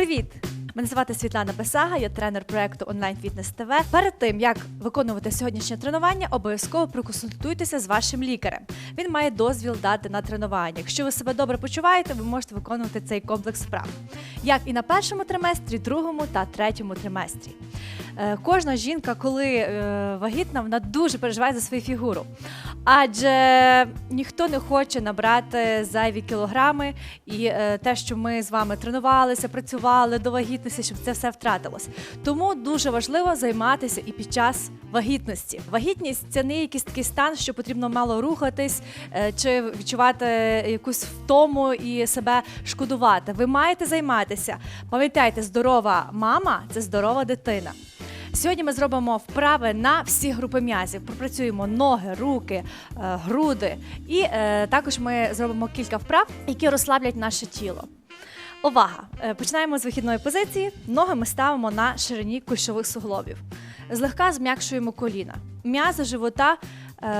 Привіт! Мене звати Світлана Бесага, я тренер проекту Онлайн Фітнес ТВ. Перед тим як виконувати сьогоднішнє тренування, обов'язково проконсультуйтеся з вашим лікарем. Він має дозвіл дати на тренування. Якщо ви себе добре почуваєте, ви можете виконувати цей комплекс вправ, як і на першому триместрі, другому та третьому триместрі. Е, Кожна жінка, коли е, вагітна, вона дуже переживає за свою фігуру. Адже ніхто не хоче набрати зайві кілограми, і е, те, що ми з вами тренувалися, працювали до вагітності, щоб це все втратилось. Тому дуже важливо займатися і під час вагітності. Вагітність це не якийсь такий стан, що потрібно мало рухатись чи відчувати якусь втому і себе шкодувати. Ви маєте займатися. Пам'ятайте, здорова мама це здорова дитина. Сьогодні ми зробимо вправи на всі групи м'язів. Пропрацюємо ноги, руки, е, груди, і е, також ми зробимо кілька вправ, які розслаблять наше тіло. Увага! Е, Починаємо з вихідної позиції. Ноги ми ставимо на ширині кульшових суглобів. Злегка зм'якшуємо коліна. М'язи живота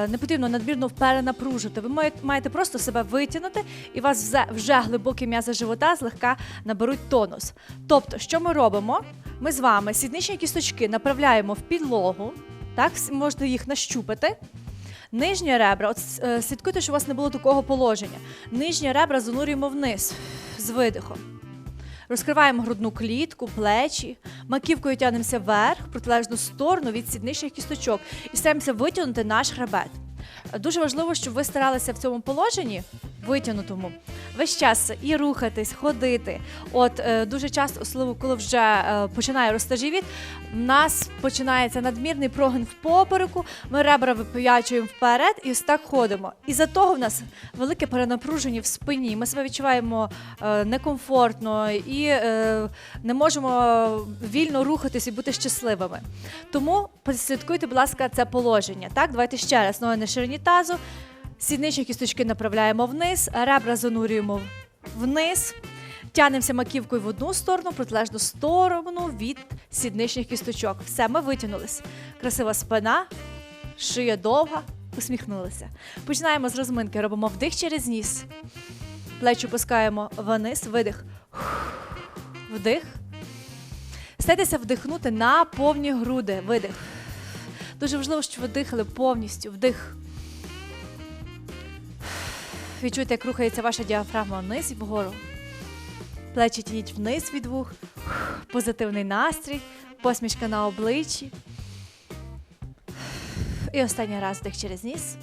не потрібно надмірно перенапружити. Ви маєте- просто себе витягнути, і у вас вже глибокі м'язи живота злегка наберуть тонус. Тобто, що ми робимо? Ми з вами сідничні кісточки направляємо в підлогу, так, можете їх нащупати. Нижні ребра, от е, слідкуйте, щоб у вас не було такого положення. Нижні ребра занурюємо вниз з видихом. Розкриваємо грудну клітку, плечі, маківкою тягнемося вверх, протилежну сторону від сідничних кісточок і стараємося витягнути наш хребет. Дуже важливо, щоб ви старалися в цьому положенні витягнутому весь час і рухатись, ходити. От е, дуже часто, особливо коли вже е, починає рости живіт, в нас починається надмірний прогин в попереку, ми ребра вип'ячуємо вперед і ось так ходимо. І за того в нас велике перенапруження в спині. Ми себе відчуваємо е, некомфортно і не можемо вільно рухатись і бути щасливими. Тому послідкуйте, будь ласка, це положення. Так, давайте ще раз ноги на ширині тазу. Сідничні кісточки направляємо вниз, ребра занурюємо вниз. Тянемося маківкою в одну сторону, протилежну сторону від сідничних кісточок. Все, ми витягнулись. Красива спина, шия довга, усміхнулися. Починаємо з розминки. Робимо вдих через ніс. Плечі опускаємо вниз, видих. Вдих. Старайтеся вдихнути на повні груди. Видих. Дуже важливо, щоб ви дихали повністю. Вдих. Відчуйте, як рухається ваша діафрагма вниз і вгору. Плечі тяніть вниз від вух. Позитивний настрій, посмішка на обличчі. І останній раз вдих через ніс.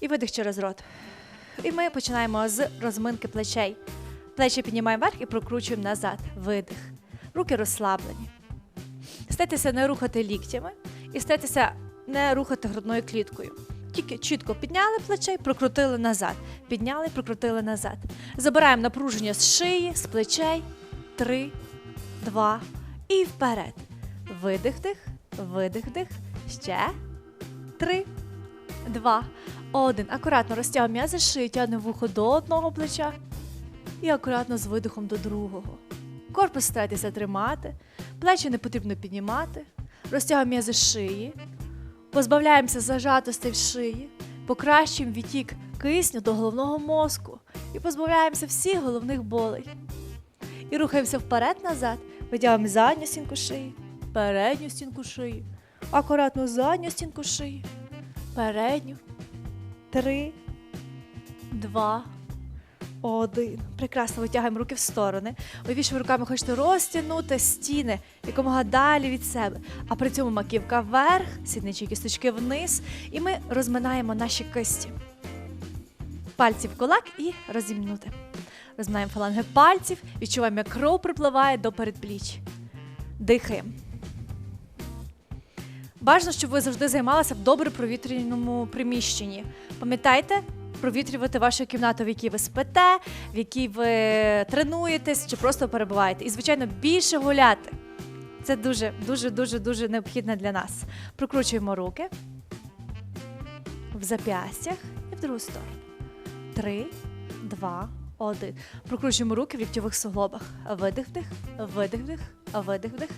І видих через рот. І ми починаємо з розминки плечей. Плечі піднімаємо вверх і прокручуємо назад. Видих. Руки розслаблені. Старайтеся не рухати ліктями і старайтеся не рухати грудною кліткою. Тільки чітко підняли плечей, прокрутили назад. Підняли, прокрутили назад. Забираємо напруження з шиї, з плечей. Три, два і вперед. Видих, дих, видих, дих. Ще. Три, два, один. Акуратно розтягуємо м'язи шиї, тягнемо вухо до одного плеча і акуратно з видихом до другого. Корпус старайтеся тримати, плечі не потрібно піднімати, розтягуємо м'язи шиї, позбавляємося зажатостей в шиї, покращуємо відтік кисню до головного мозку і позбавляємося всіх головних болей. І рухаємося вперед-назад, витягуємо задню стінку шиї, передню стінку шиї, акуратно задню стінку шиї, передню. Три, два, один. Прекрасно витягуємо руки в сторони. Уявіть, що ви руками хочете розтягнути стіни якомога далі від себе. А при цьому маківка вверх, сідничі кісточки вниз. І ми розминаємо наші кисті. Пальці в кулак і розімнути. Розминаємо фаланги пальців, відчуваємо, як кров припливає до передпліч. Дихаємо. Бажано, щоб ви завжди займалися в добре провітряному приміщенні. Пам'ятайте провітрювати вашу кімнату, в якій ви спите, в якій ви тренуєтесь чи просто перебуваєте. І, звичайно, більше гуляти. Це дуже, дуже, дуже, дуже необхідно для нас. Прокручуємо руки в зап'ястях і в другу сторону. Три, два, один. Прокручуємо руки в ліктьових суглобах. Видих, вдих, видих.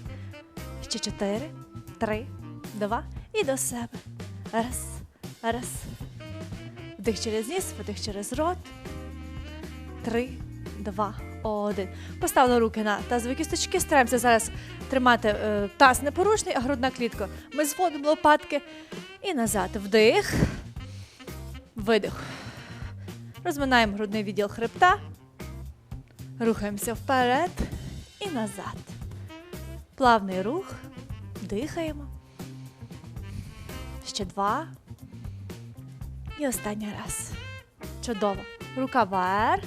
Ще чотири, три, два і до себе. Раз, раз. Вдих через ніс, видих через рот. Три, два, один. Поставили руки на тазові кісточки. Стараємося зараз тримати е, таз непорушний, а грудна клітка. Ми зводимо лопатки і назад. Вдих. Видих. Розминаємо грудний відділ хребта. Рухаємося вперед і назад. Плавний рух. Дихаємо. Ще два. І останній раз. Чудово. Рука вверх,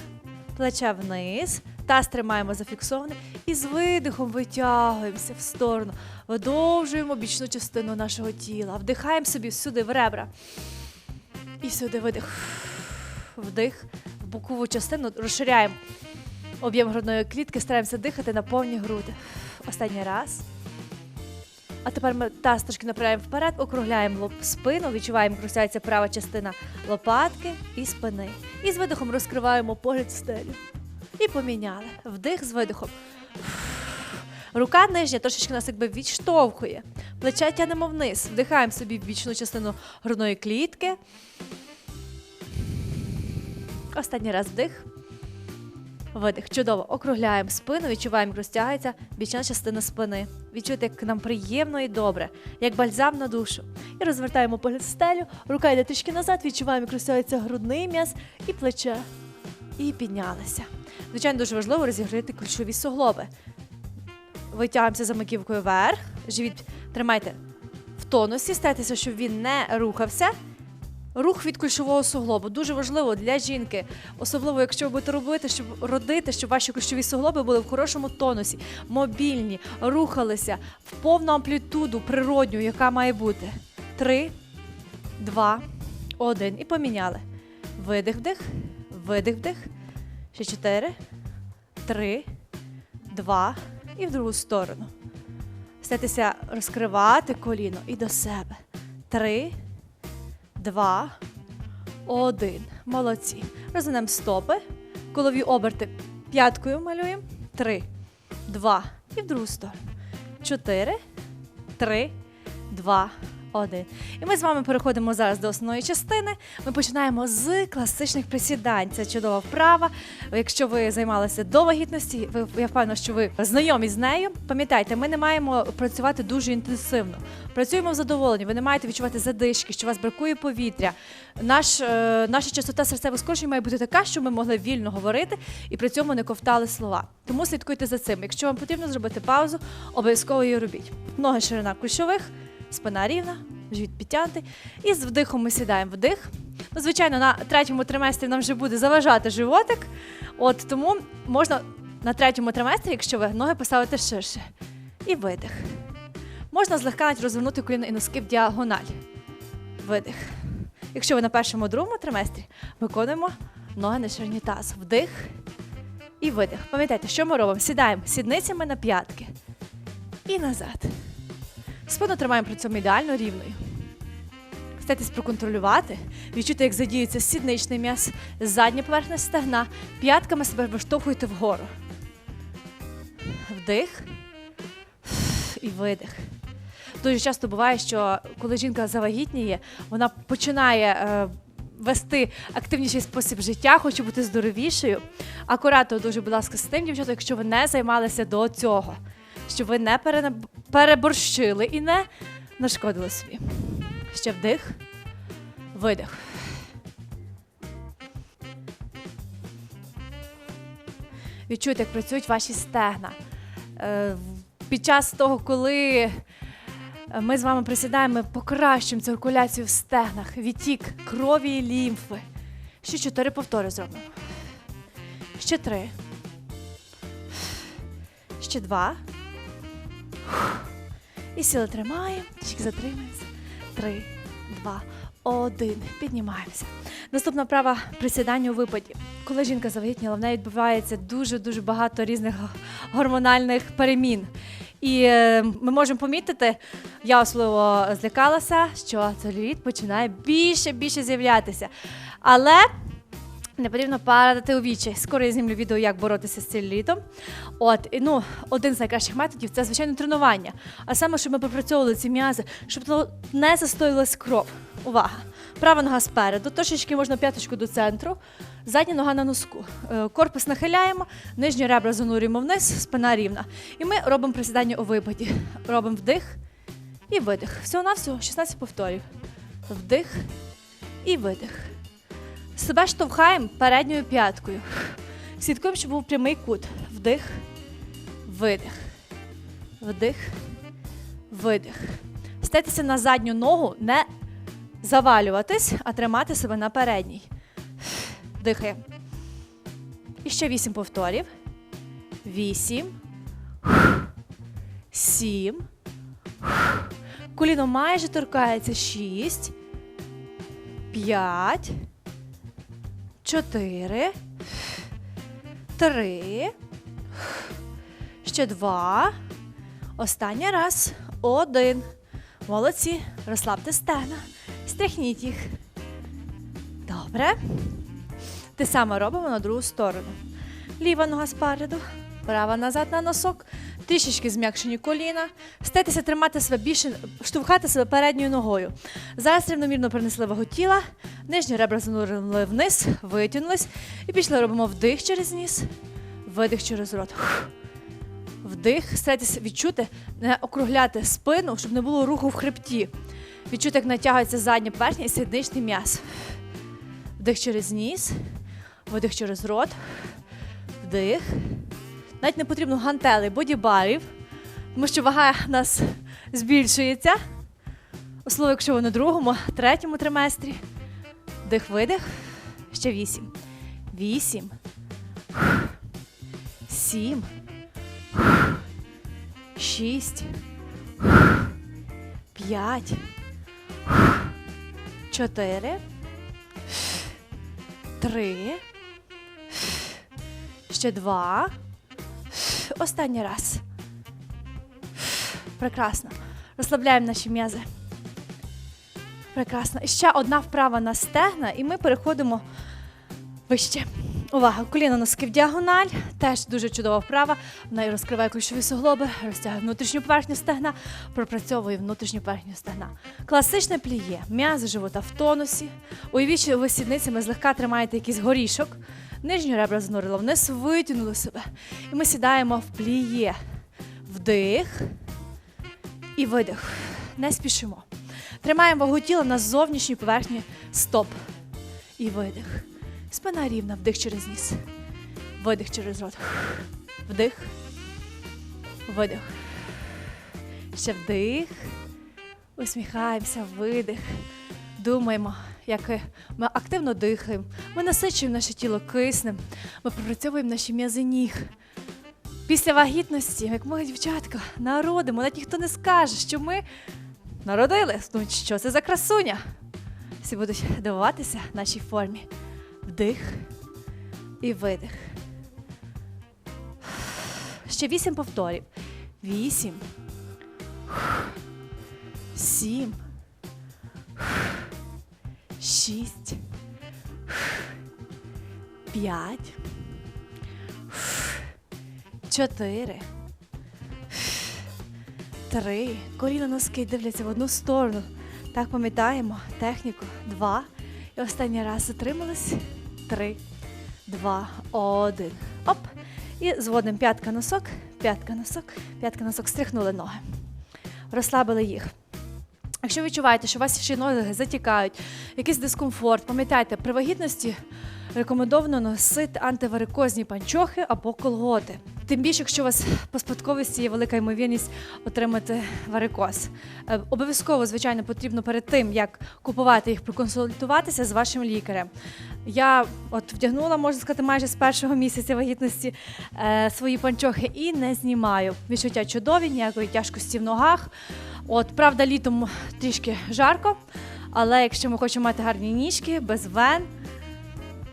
плече вниз. Таз тримаємо зафіксований. І з видихом витягуємося в сторону. Видовжуємо бічну частину нашого тіла. Вдихаємо собі сюди в ребра. І сюди видих. Вдих. В бокову частину розширяємо об'єм грудної клітки, стараємося дихати на повні груди. Останній раз. А тепер ми таз трошки направляємо вперед, округляємо лоб спину, відчуваємо, як розтягується права частина лопатки і спини. І з видихом розкриваємо погляд в стелю. І поміняли. Вдих з видихом. Рука нижня трошечки нас якби відштовхує. Плече тянемо вниз. Вдихаємо собі в бічну частину грудної клітки. Останній раз вдих. Видих. Чудово. Округляємо спину, відчуваємо, як розтягається бічна частина спини. Відчуйте, як нам приємно і добре, як бальзам на душу. І розвертаємо погляд в стелю, рука йде трішки назад, відчуваємо, як розтягається грудний м'яз і плече. І піднялися. Звичайно, дуже важливо розігріти ключові суглоби. Витягуємося за маківкою вверх, живіт тримайте в тонусі, старайтеся, щоб він не рухався. Рух від кульшового суглобу дуже важливо для жінки, особливо якщо ви будете робити, щоб родити, щоб ваші кульшові суглоби були в хорошому тонусі, мобільні, рухалися в повну амплітуду природню, яка має бути. Три, два, один. І поміняли. Видих, вдих, видих, вдих. Ще чотири, три, два. І в другу сторону. Старайтеся розкривати коліно і до себе. Три, два, один. Молодці. Розвинемо стопи. Колові оберти п'яткою малюємо. Три, два. І в другу сторону. Чотири, три, два, один. І ми з вами переходимо зараз до основної частини. Ми починаємо з класичних присідань. Це чудова вправа. Якщо ви займалися до вагітності, ви я впевнена, що ви знайомі з нею. Пам'ятайте, ми не маємо працювати дуже інтенсивно. Працюємо в задоволенні. Ви не маєте відчувати задишки, що вас бракує повітря. Наш, е, наша частота серцевих скорочень має бути така, щоб ми могли вільно говорити і при цьому не ковтали слова. Тому слідкуйте за цим. Якщо вам потрібно зробити паузу, обов'язково її робіть. Ноги ширина кульшових, спина рівна, живіт підтягнутий. І з вдихом ми сідаємо вдих. Ну, звичайно, на третьому триместрі нам вже буде заважати животик. От тому можна на третьому триместрі, якщо ви ноги поставити ширше. І видих. Можна злегка навіть розвернути коліно і носки в діагональ. Видих. Якщо ви на першому другому триместрі, виконуємо ноги на ширині тазу. Вдих і видих. Пам'ятайте, що ми робимо? Сідаємо сідницями на п'ятки. І назад. Спину тримаємо при цьому ідеально рівною. Старайтесь проконтролювати, відчути, як задіюється сідничний м'яз, задня поверхня стегна, п'ятками себе виштовхуєте вгору. Вдих і видих. Дуже часто буває, що коли жінка завагітніє, вона починає е, вести активніший спосіб життя, хоче бути здоровішою. Акуратно дуже, будь ласка, з тим, дівчата, якщо ви не займалися до цього, щоб ви не пере- переборщили і не нашкодили собі. Ще вдих, видих. Відчуйте, як працюють ваші стегна. Е, Під час того, коли ми з вами присідаємо, ми покращуємо циркуляцію в стегнах, відтік крові і лімфи. Ще чотири повтори зробимо. Ще три. Ще два. І сіли тримаємо, трішки затримаємося. Три, два, один. Піднімаємося. Наступна вправа присідання у випаді. Коли жінка завагітніла, в неї відбувається дуже-дуже багато різних гормональних перемін. І е, ми можемо помітити, я особливо злякалася, що целюліт починає більше більше з'являтися. Але Не потрібно падати у вічі. Скоро я знімлю відео, як боротися з целлюлітом. От, і, ну, один з найкращих методів це, звичайно, тренування. А саме, щоб ми попрацьовували ці м'язи, щоб не застоювалась кров. Увага! Права нога спереду, трошечки можна п'яточку до центру, задня нога на носку. Е, Корпус нахиляємо, нижні ребра занурюємо вниз, спина рівна. І ми робимо присідання у випаді. Робимо вдих і видих. Всього-навсього 16 повторів. Вдих і видих. Себе штовхаємо передньою п'яткою. Слідкуємо, щоб був прямий кут. Вдих, видих. Вдих, видих. Стетися на задню ногу, не завалюватись, а тримати себе на передній. Дихаємо. І ще вісім повторів. Вісім. Сім. Коліно майже торкається. Шість. П'ять. Чотири. Три. Ще два. Останній раз. Один. Молодці. Розслабте стегна. Стряхніть їх. Добре. Те саме робимо на другу сторону. Ліва нога спереду, права назад на носок, трішечки зм'якшені коліна. Стайтеся тримати себе більше, штовхати себе передньою ногою. Зараз рівномірно принесли вагу тіла, нижні ребра занурили вниз, витягнулись. І пішли робимо вдих через ніс, видих через рот. Вдих, старайтеся відчути, не округляти спину, щоб не було руху в хребті. Відчути, як натягується задня поверхня і сідничний м'яз. Вдих через ніс, видих через рот, вдих. Навіть не потрібно гантелей, бодібарів, тому що вага у нас збільшується. Особливо, якщо ви на другому, третьому триместрі. Вдих, видих. Ще вісім. Вісім. Сім. Шість. П'ять. Чотири. Три. Ще два. Останній раз. Прекрасно. Розслабляємо наші м'язи. Прекрасно. І ще одна вправа на стегна, і ми переходимо вище. Увага! Коліно носки в діагональ. Теж дуже чудова вправа. Вона і розкриває ключові суглоби, розтягує внутрішню поверхню стегна, пропрацьовує внутрішню поверхню стегна. Класичне пліє. М'язи живота в тонусі. Уявіть, що ви сідницями злегка тримаєте якийсь горішок. Нижні ребра занурили вниз, витягнули себе. І ми сідаємо в пліє. Вдих і видих. Не спішимо. Тримаємо вагу тіла на зовнішній поверхні стоп. І видих. Спина рівна, вдих через ніс. Видих через рот. Вдих. Видих. Ще вдих. Усміхаємося, видих. Думаємо, як ми активно дихаємо. Ми насичуємо наше тіло киснем. Ми пропрацьовуємо наші м'язи ніг. Після вагітності, як ми, дівчатка, народимо, навіть ніхто не скаже, що ми народили. Ну, що це за красуня? Всі будуть дивуватися нашій формі. Вдих і видих. Ще вісім повторів. Вісім. Сім. Шість. П'ять. Чотири. Три. Коліна носки дивляться в одну сторону. Так пам'ятаємо техніку. Два. І останній раз затримались. Три, два, один. Оп. І зводимо п'ятка носок, п'ятка носок, п'ятка носок. Стряхнули ноги. Розслабили їх. Якщо відчуваєте, що ще ноги затікають, якийсь дискомфорт, пам'ятайте, при вагітності рекомендовано носити антиварикозні панчохи або колготи. Тим більше, якщо у вас по спадковості є велика ймовірність отримати варикоз. Е, Обов'язково, звичайно, потрібно перед тим, як купувати їх, проконсультуватися з вашим лікарем. Я от вдягнула, можна сказати, майже з першого місяця вагітності е, свої панчохи і не знімаю. Відчуття чудові, ніякої тяжкості в ногах. От, правда, літом трішки жарко, але якщо ми хочемо мати гарні ніжки, без вен,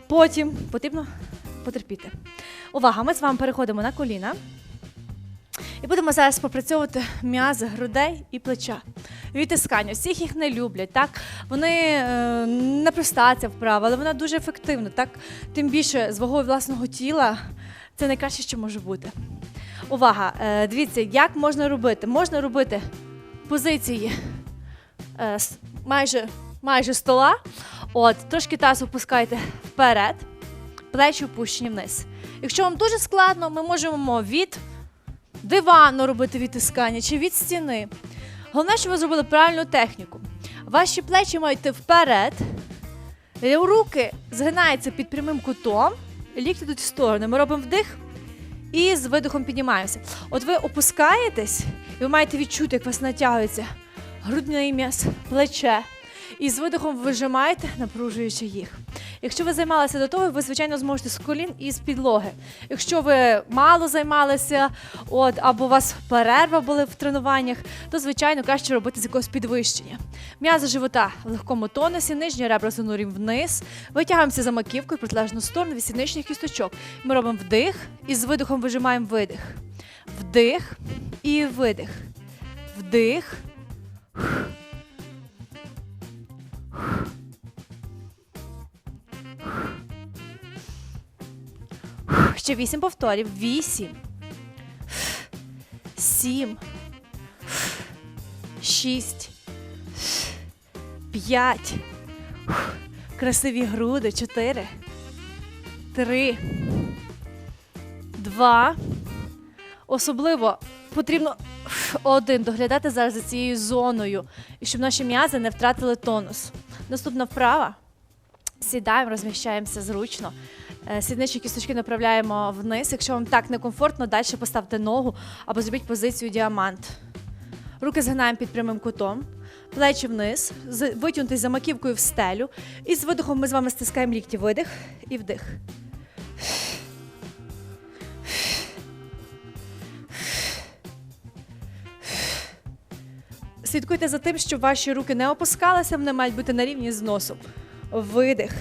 потім потрібно потерпіти. Увага! Ми з вами переходимо на коліна. І будемо зараз попрацьовувати м'язи грудей і плеча. відтискання. Всіх їх не люблять, так? Вони е, не проста ця вправа, але вона дуже ефективна, так? Тим більше з вагою власного тіла це найкраще, що може бути. Увага! Е, дивіться, як можна робити? Можна робити позиції е, майже, майже стола. От, трошки таз опускайте вперед, плечі опущені вниз. Якщо вам дуже складно, ми можемо від дивану робити відтискання чи від стіни. Головне, щоб ви зробили правильну техніку. Ваші плечі мають йти вперед, руки згинаються під прямим кутом, лікті йдуть в сторони. Ми робимо вдих і з видихом піднімаємося. От ви опускаєтесь, і ви маєте відчути, як вас натягується грудний м'яз, плече. І з видихом вижимаєте, напружуючи їх. Якщо ви займалися до того, ви звичайно зможете з колін і з підлоги. Якщо ви мало займалися, от або у вас перерва були в тренуваннях, то звичайно краще робити з якогось підвищення. М'язи живота в легкому тонусі, нижні ребра занурюємо вниз, витягуємося за маківкою протилежну сторону від сідничних кісточок. Ми робимо вдих і з видихом вижимаємо видих. Вдих і видих. Вдих. Ще вісім повторів. Вісім. Сім. Шість. П'ять. Красиві груди. Чотири. Три. Два. Особливо потрібно один доглядати зараз за цією зоною, і щоб наші м'язи не втратили тонус. Наступна вправа. Сідаємо, розміщаємося зручно. Е, Сідничі кісточки направляємо вниз. Якщо вам так некомфортно, далі поставте ногу або зробіть позицію діамант. Руки згинаємо під прямим кутом, плечі вниз, витягнутись за маківкою в стелю. І з видихом ми з вами стискаємо лікті. Видих і вдих. Слідкуйте за тим, щоб ваші руки не опускалися, вони мають бути на рівні з носом. Видих.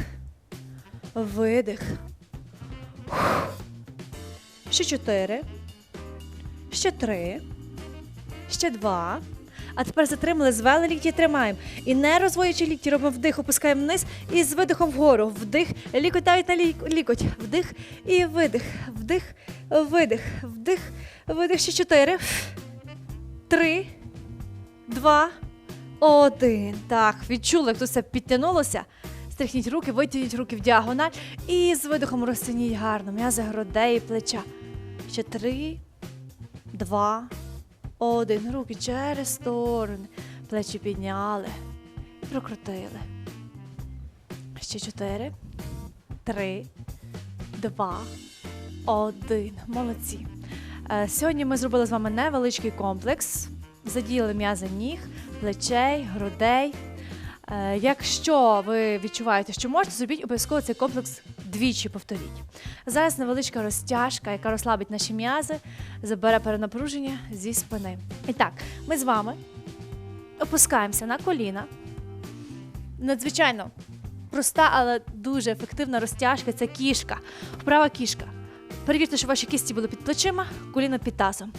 Видих. Ще чотири. Ще три. Ще два. А тепер затримали, звели лікті, тримаємо. І не розводячи лікті, робимо вдих, опускаємо вниз і з видихом вгору. Вдих, лікоть давить на лікоть. Вдих і видих. Вдих, видих, вдих, видих. Ще чотири. Три, два, один. Так, відчули, як тут все підтягнулося. Стряхніть руки, витягніть руки в діагональ і з видихом розтягніть гарно. М'язи грудей і плеча. Ще три, два, один. Руки через сторони. Плечі підняли прокрутили. Ще чотири, три, два, один. Молодці. Е, Сьогодні ми зробили з вами невеличкий комплекс. Задіяли м'язи ніг, плечей, грудей. Е, Якщо ви відчуваєте, що можете, зробіть обов'язково цей комплекс двічі повторіть. Зараз невеличка розтяжка, яка розслабить наші м'язи, забере перенапруження зі спини. І так, ми з вами опускаємося на коліна. Надзвичайно проста, але дуже ефективна розтяжка це кішка. Вправа кішка. Перевірте, щоб ваші кісті були під плечима, коліна під тазом.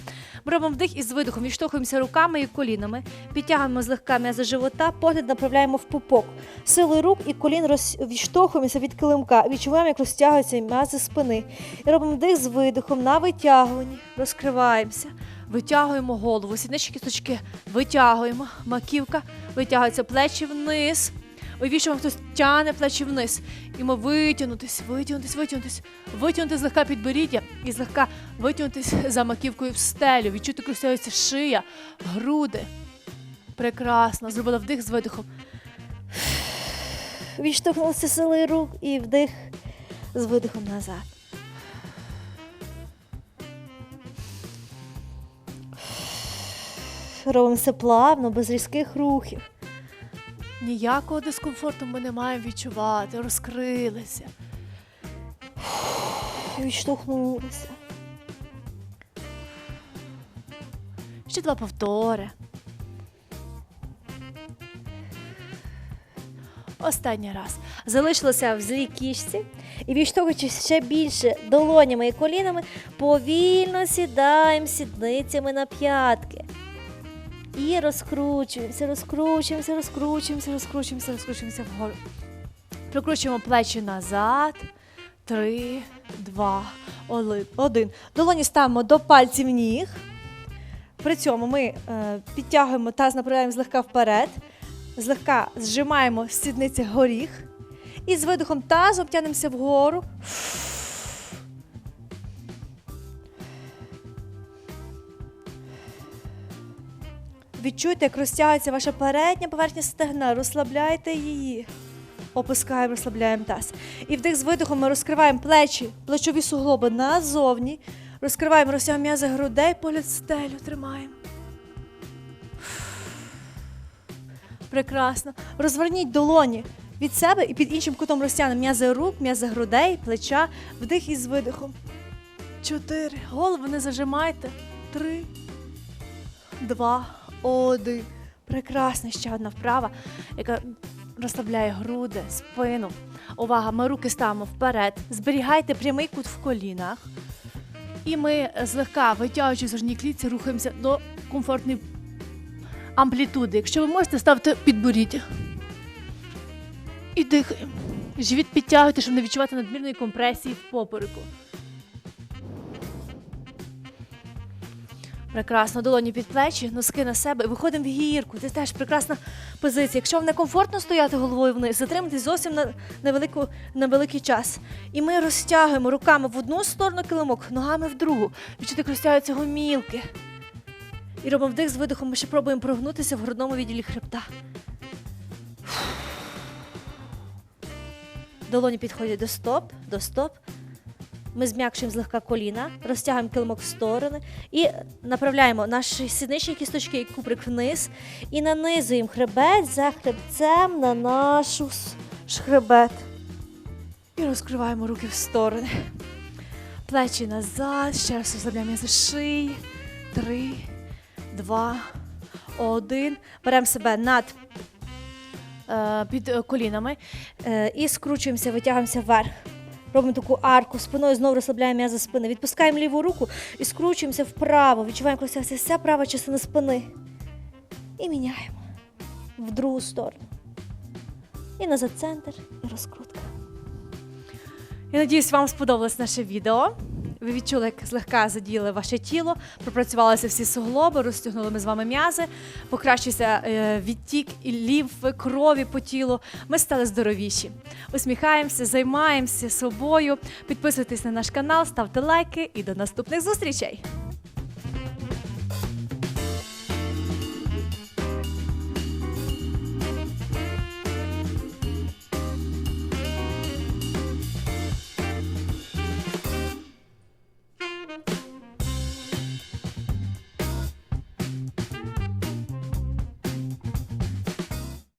Ми робимо вдих із видихом, відштовхуємося руками і колінами, підтягуємо злегка м'язи живота, погляд направляємо в пупок. Силою рук і колін роз... відштовхуємося від килимка, відчуваємо, як розтягуються м'язи спини. І робимо вдих з видихом на витягуванні, розкриваємося, витягуємо голову, сідничі кісточки витягуємо, маківка, витягуються плечі вниз. Уявіть, що хтось тягне плечі вниз. І ми витягнутись, витягнутись, витягнутись, витягнути злегка підборіддя і злегка витягнутись за маківкою в стелю. Відчути, як розтягується шия, груди. Прекрасно. Зробила вдих з видихом. Відштовхнулися силою рук і вдих з видихом назад. Робимо все плавно, без різких рухів. Ніякого дискомфорту ми не маємо відчувати, розкрилися. Відштовхнулися. Ще два повтори. Останній раз. Залишилося в злій кішці і відштовхуючись ще більше долонями і колінами, повільно сідаємо сідницями на п'ятки. І розкручуємося, розкручуємося, розкручуємося, розкручуємося, розкручуємося вгору. Прокручуємо плечі назад. Три, два, один. Долоні ставимо до пальців ніг. При цьому ми е, підтягуємо таз, направляємо злегка вперед, злегка зжимаємо сідниці горіх. І з видихом тазом тягнемося вгору. Відчуйте, як розтягується ваша передня поверхня стегна, розслабляйте її. Опускаємо, розслабляємо таз. І вдих з видихом ми розкриваємо плечі, плечові суглоби назовні. Розкриваємо, розтягуємо м'язи грудей, погляд стелю тримаємо. Прекрасно. Розверніть долоні від себе і під іншим кутом розтягнемо м'язи рук, м'язи грудей, плеча, вдих із видихом. Чотири. Голову не зажимайте. Три. Два. Один. Прекрасно. Ще одна вправа, яка розслабляє груди, спину. Увага, ми руки ставимо вперед. Зберігайте прямий кут в колінах. І ми злегка витягуючи зожні клітці, рухаємося до комфортної амплітуди. Якщо ви можете, ставте підборіддя. І дихаємо. Живіт підтягуйте, щоб не відчувати надмірної компресії в попереку. Прекрасно, долоні під плечі, носки на себе. і Виходимо в гірку. Це теж прекрасна позиція. Якщо вам не комфортно стояти головою вниз, затримайтесь зовсім на невелику, на великий час. І ми розтягуємо руками в одну сторону килимок, ногами в другу. Відчути, як розтягуються гомілки. І робимо вдих з видихом, ми ще пробуємо прогнутися в грудному відділі хребта. Долоні підходять до стоп, до стоп. Ми зм'якшуємо злегка коліна, розтягуємо килимок в сторони і направляємо наші сідничні кісточки і куприк вниз і нанизуємо хребет за хребцем на нашу хребет. І розкриваємо руки в сторони. Плечі назад, ще раз розслабляємо м'язи шиї. Три, два, один. Беремо себе над е, під е, колінами е, і скручуємося, витягуємося вверх. Робимо таку арку спиною, знову розслабляємо м'язи спини. Відпускаємо ліву руку і скручуємося вправо. Відчуваємо, як розтягується вся права частина спини. І міняємо в другу сторону. І назад центр, і розкрутка. Я надіюсь, вам сподобалось наше відео. Ви відчули, як злегка задіяли ваше тіло, пропрацювалися всі суглоби, розтягнули ми з вами м'язи, покращився е, відтік і лімфи, крові по тілу. Ми стали здоровіші. Усміхаємося, займаємося собою. Підписуйтесь на наш канал, ставте лайки і до наступних зустрічей!